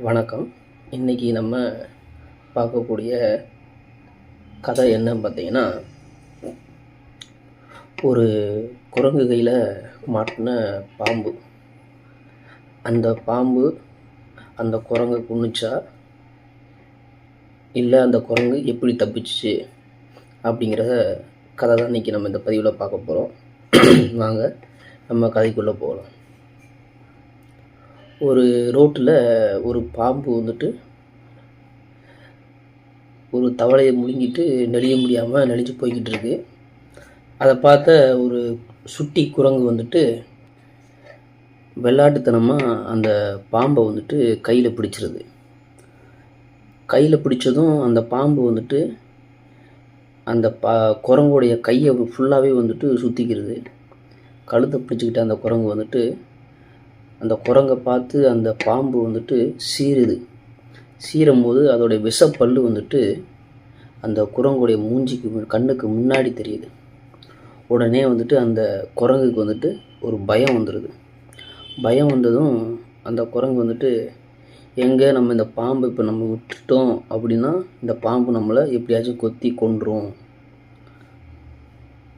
வணக்கம். இன்றைக்கி நம்ம பார்க்கக்கூடிய கதை என்னன்னு பார்த்தீங்கன்னா ஒரு குரங்கு கையில் மாட்டின பாம்பு. அந்த பாம்பு அந்த குரங்கு குன்னுச்சா இல்லை அந்த குரங்கு எப்படி தப்பிச்சிச்சு? அப்படிங்கிற கதை தான் இன்றைக்கி நம்ம இந்த பதிவில் பார்க்க போகிறோம் வாங்க நம்ம கதைக்குள்ளே போகலாம். ஒரு ரோட்டில் ஒரு பாம்பு வந்துட்டு ஒரு தவளையை முழுங்கிட்டு நெளிய முடியாமல் நெளிஞ்சு போய்கிட்டு இருக்கு. அதை பார்த்த ஒரு சுட்டி குரங்கு வந்துட்டு வெள்ளாட்டுத்தனமாக அந்த பாம்பை வந்துட்டு கையில் பிடிச்சிருது. கையில் பிடிச்சதும் அந்த பாம்பு வந்துட்டு அந்த பா குரங்குடைய கையை ஃபுல்லாகவே வந்துட்டு சுற்றிக்கிறது கழுத்தை பிடிச்சிக்கிட்ட அந்த குரங்கு வந்துட்டு அந்த குரங்கை பார்த்து அந்த பாம்பு வந்துட்டு சீருது சீரும்போது அதோடைய விஷப்பல்லு வந்துட்டு அந்த குரங்குடைய மூஞ்சிக்கு கண்ணுக்கு முன்னாடி தெரியுது. உடனே வந்துட்டு அந்த குரங்குக்கு வந்துட்டு ஒரு பயம் வந்துடுது பயம் வந்ததும் அந்த குரங்கு வந்துட்டு எங்கே நம்ம இந்த பாம்பு இப்போ நம்ம விட்டுட்டோம் அப்படின்னா இந்த பாம்பு நம்மளை எப்படியாச்சும் கொத்தி கொன்றும்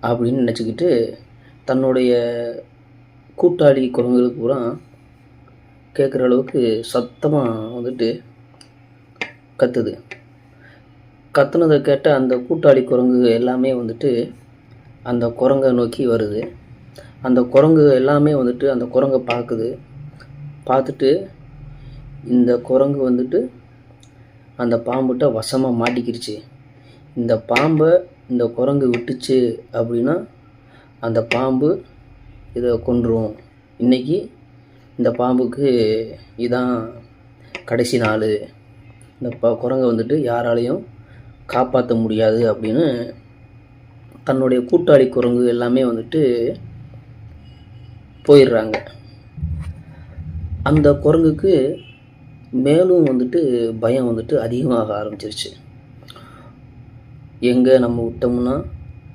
அப்படின்னு நினச்சிக்கிட்டு தன்னுடைய கூட்டாளி குரங்குகளுக்கு பூரா கேட்குற அளவுக்கு சத்தமாக வந்துட்டு கத்துது. கத்துனதை கேட்ட அந்த கூட்டாளி குரங்கு எல்லாமே வந்துட்டு அந்த குரங்கை நோக்கி வருது. அந்த குரங்கு எல்லாமே வந்துட்டு அந்த குரங்கை பார்க்குது பார்த்துட்டு இந்த குரங்கு வந்துட்டு அந்த பாம்புகிட்ட வசமாக மாட்டிக்கிருச்சு. இந்த பாம்பை இந்த குரங்கு விட்டுச்சு அப்படின்னா அந்த பாம்பு இதை கொன்றுவோம் இன்னைக்கு இந்த பாம்புக்கு இதான் கடைசி நாள். இந்த ப குரங்கை வந்துட்டு யாராலையும் காப்பாற்ற முடியாது அப்படின்னு தன்னுடைய கூட்டாளி குரங்கு எல்லாமே வந்துட்டு போயிடுறாங்க. அந்த குரங்குக்கு மேலும் வந்துட்டு பயம் வந்துட்டு அதிகமாக ஆரம்பிச்சிருச்சு. எங்கே நம்ம விட்டோம்னா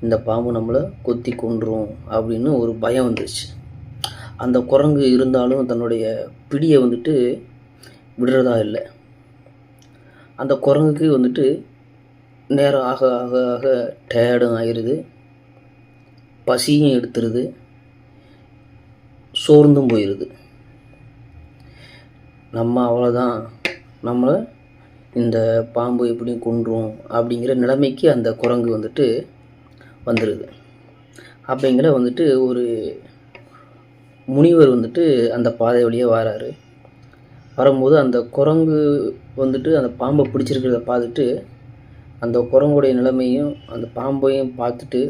இந்த பாம்பு நம்மளை கொத்தி கொன்றும் அப்படின்னு ஒரு பயம் வந்துருச்சு. அந்த குரங்கு இருந்தாலும் தன்னுடைய பிடியை வந்துட்டு விடுறதா இல்லை. அந்த குரங்குக்கு வந்துட்டு நேரம் ஆக ஆக ஆக டயர்டும் ஆயிடுது பசியும் எடுத்துருது. சோர்ந்தும் போயிடுது நம்ம அவ்வளோதான் நம்மளை இந்த பாம்பு எப்படியும் கொன்றும் அப்படிங்கிற நிலைமைக்கு அந்த குரங்கு வந்துட்டு வந்துடுது அப்படிங்கிற வந்துட்டு ஒரு முனிவர் வந்துட்டு அந்த பாதை வழியாக வராரு. வரும்போது அந்த குரங்கு வந்துட்டு அந்த பாம்பை பிடிச்சிருக்கிறத பார்த்துட்டு அந்த குரங்குடைய நிலைமையும் அந்த பாம்பையும் பார்த்துட்டு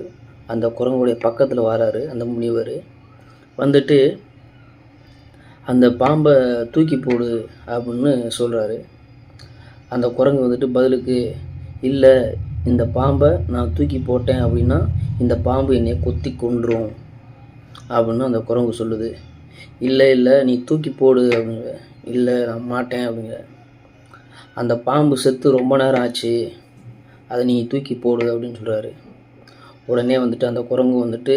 அந்த குரங்குடைய பக்கத்தில் வராரு அந்த முனிவர். வந்துட்டு அந்த பாம்பை தூக்கி போடு அப்படின்னு சொல்கிறாரு அந்த குரங்கு வந்துட்டு பதிலுக்கு இல்லை இந்த பாம்பை நான் தூக்கி போட்டேன் அப்படின்னா இந்த பாம்பு என்னை கொத்தி கொன்றும். அப்படின்னு அந்த குரங்கு சொல்லுது. இல்லை இல்லை நீ தூக்கி போடு அப்படிங்க இல்லை நான் மாட்டேன் அப்படிங்க அந்த பாம்பு செத்து ரொம்ப நேரம் ஆச்சு. அதை நீ தூக்கி போடு அப்படின்னு சொல்கிறாரு உடனே வந்துட்டு அந்த குரங்கு வந்துட்டு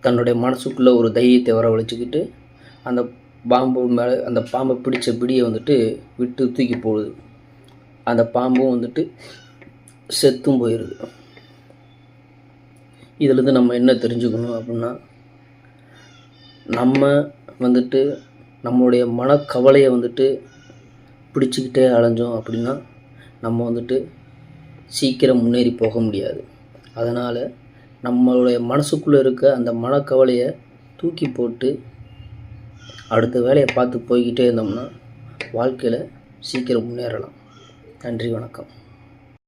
தன்னுடைய மனசுக்குள்ளே ஒரு தைரியத்தை வரவழைச்சிக்கிட்டு அந்த பாம்பு மேலே அந்த பாம்பை பிடிச்ச பிடியை வந்துட்டு விட்டு தூக்கி போடுது. அந்த பாம்பும் வந்துட்டு செத்தும் போயிடுது இதுலேருந்து நம்ம என்ன தெரிஞ்சுக்கணும் அப்படின்னா நம்ம வந்துட்டு நம்மளுடைய மனக்கவலையை வந்துட்டு பிடிச்சிக்கிட்டே அலைஞ்சோம் அப்படின்னா நம்ம வந்துட்டு சீக்கிரம் முன்னேறி போக முடியாது. அதனால் நம்மளுடைய மனசுக்குள்ளே இருக்க அந்த மனக்கவலையை தூக்கி போட்டு அடுத்த வேலையை பார்த்து போய்கிட்டே இருந்தோம்னா வாழ்க்கையில் சீக்கிரம் முன்னேறலாம். நன்றி வணக்கம்.